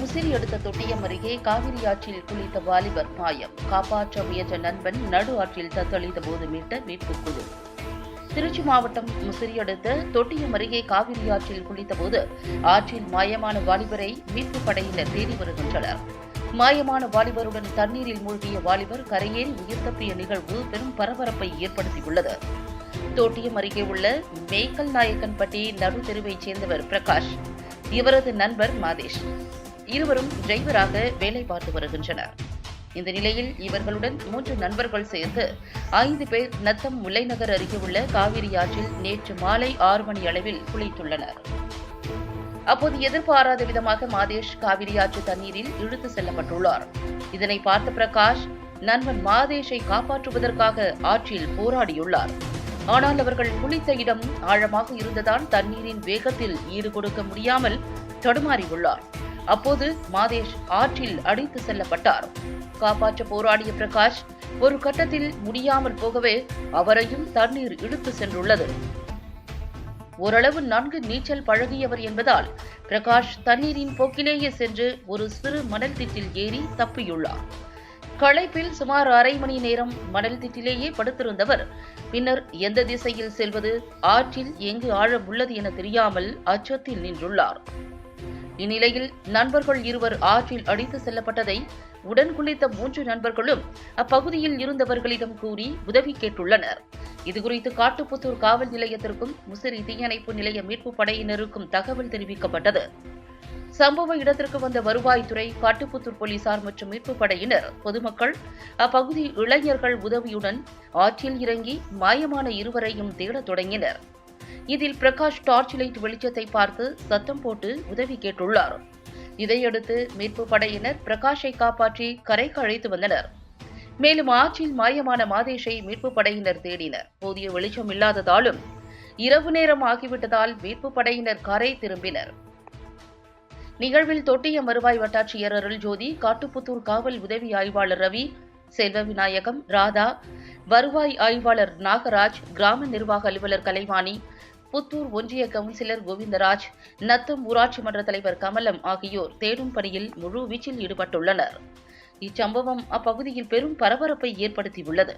முசிறி அடுத்த தொட்டியம் அருகே காவிரி ஆற்றில் குளித்த வாலிபர் மாயம். காப்பாற்ற முயன்ற நண்பன் நடு ஆற்றில் தத்தளித்த போது மீட்ட மீட்புக் குழு. திருச்சி மாவட்டம் முசிறி அடுத்த தொட்டியம் அருகே காவிரி ஆற்றில் குளித்தபோது ஆற்றில் மாயமான வாலிபரை மீட்பு படையினர் தேடி வருகின்றனர். மாயமான வாலிபருடன் தண்ணீரில் மூழ்கிய வாலிபர் கரையேறி உயிர் தப்பிய நிகழ்வு பெரும் பரபரப்பை ஏற்படுத்தியுள்ளது. தோட்டியம் அருகே உள்ள மேய்க்கல் நாயக்கன்பட்டி நடு தெருவைச் சேர்ந்தவர் பிரகாஷ் இவரது நண்பர் மாதேஷ். இருவரும் டிரைவராக வேலை பார்த்து வருகின்றனர். இந்த நிலையில் இவர்களுடன் மூன்று நண்பர்கள் சேர்ந்து ஐந்து பேர் நத்தம் முல்லைநகர் அருகே உள்ள காவிரி ஆற்றில் நேற்று மாலை ஆறு மணி அளவில் குளித்துள்ளனர். அப்போது எதிர்பாராத விதமாக மாதேஷ் காவிரி ஆற்று தண்ணீரில் இழுத்து செல்லப்பட்டுள்ளார். இதனை பார்த்த பிரகாஷ் நண்பன் மாதேஷை காப்பாற்றுவதற்காக ஆற்றில் போராடியுள்ளார். ஆனால் அவர்கள் குளித்த இடம் ஆழமாக இருந்ததால் தண்ணீரின் வேகத்தில் ஈடு கொடுக்க முடியாமல் தடுமாறியுள்ளார். அப்போது மாதேஷ் ஆற்றில் அடித்து செல்லப்பட்டார். காப்பாற்ற போராடிய பிரகாஷ் ஒரு கட்டத்தில் முடியாமல் போகவே அவரையும் தண்ணீர் இழுத்து சென்றுள்ளது. ஓரளவு நன்கு நீச்சல் பழகியவர் என்பதால் பிரகாஷ் தண்ணீரின் போக்கிலேயே சென்று ஒரு சிறு மணல் திட்டில் ஏறி தப்பியுள்ளார். களைப்பில் சுமார் அரை மணி நேரம் மணல் திட்டிலேயே படுத்திருந்தவர் பின்னர் எந்த திசையில் செல்வது ஆற்றில் எங்கு ஆழம் உள்ளது என தெரியாமல் அச்சத்தில் நின்றுள்ளார். இந்நிலையில் நண்பர்கள் இருவர் ஆற்றில் அடித்து செல்லப்பட்டதை உடன் குளித்த மூன்று நண்பர்களும் அப்பகுதியில் இருந்தவர்களிடம் கூறி உதவி கேட்டுள்ளனர். இதுகுறித்து காட்டுப்புத்தூர் காவல் நிலையத்திற்கும் முசிறி தீயணைப்பு நிலைய மீட்புப் படையினருக்கும் தகவல் தெரிவிக்கப்பட்டது. சம்பவ இடத்திற்கு வந்த வருவாய்த்துறை காட்டுப்புத்தூர் போலீசார் மற்றும் மீட்புப் படையினர் பொதுமக்கள் அப்பகுதி இளைஞர்கள் உதவியுடன் ஆற்றில் இறங்கி மாயமான இருவரையும் தேடத் தொடங்கினர். இதில் பிரகாஷ் டார்ச் லைட் வெளிச்சத்தை பார்த்து சத்தம் போட்டு உதவி கேட்டுள்ளார். இதையடுத்து மீட்பு படையினர் பிரகாஷை காப்பாற்றி கரைக்கு அழைத்து வந்தனர். மேலும் ஆற்றில் மாயமான மாதேஷை மீட்பு படையினர் தேடினர். போதிய வெளிச்சம் இல்லாததாலும் இரவு நேரம் ஆகிவிட்டதால் மீட்பு படையினர் கரை திரும்பினர். நிகழ்வில் தொட்டியம் வருவாய் வட்டாட்சியர் அருள் ஜோதி காட்டுப்புத்தூர் காவல் உதவி ஆய்வாளர் ரவி செல்வ விநாயகம் ராதா வருவாய் ஆய்வாளர் நாகராஜ் கிராம நிர்வாக அலுவலர் கலைவாணி புத்தூர் ஒன்றிய கவுன்சிலர் கோவிந்தராஜ் நத்தம் ஊராட்சி மன்ற தலைவர் கமலம் ஆகியோர் தேடும் பணியில் முழு வீச்சில் ஈடுபட்டுள்ளனர். இச்சம்பவம் அப்பகுதியில் பெரும் பரபரப்பை ஏற்படுத்தியுள்ளது.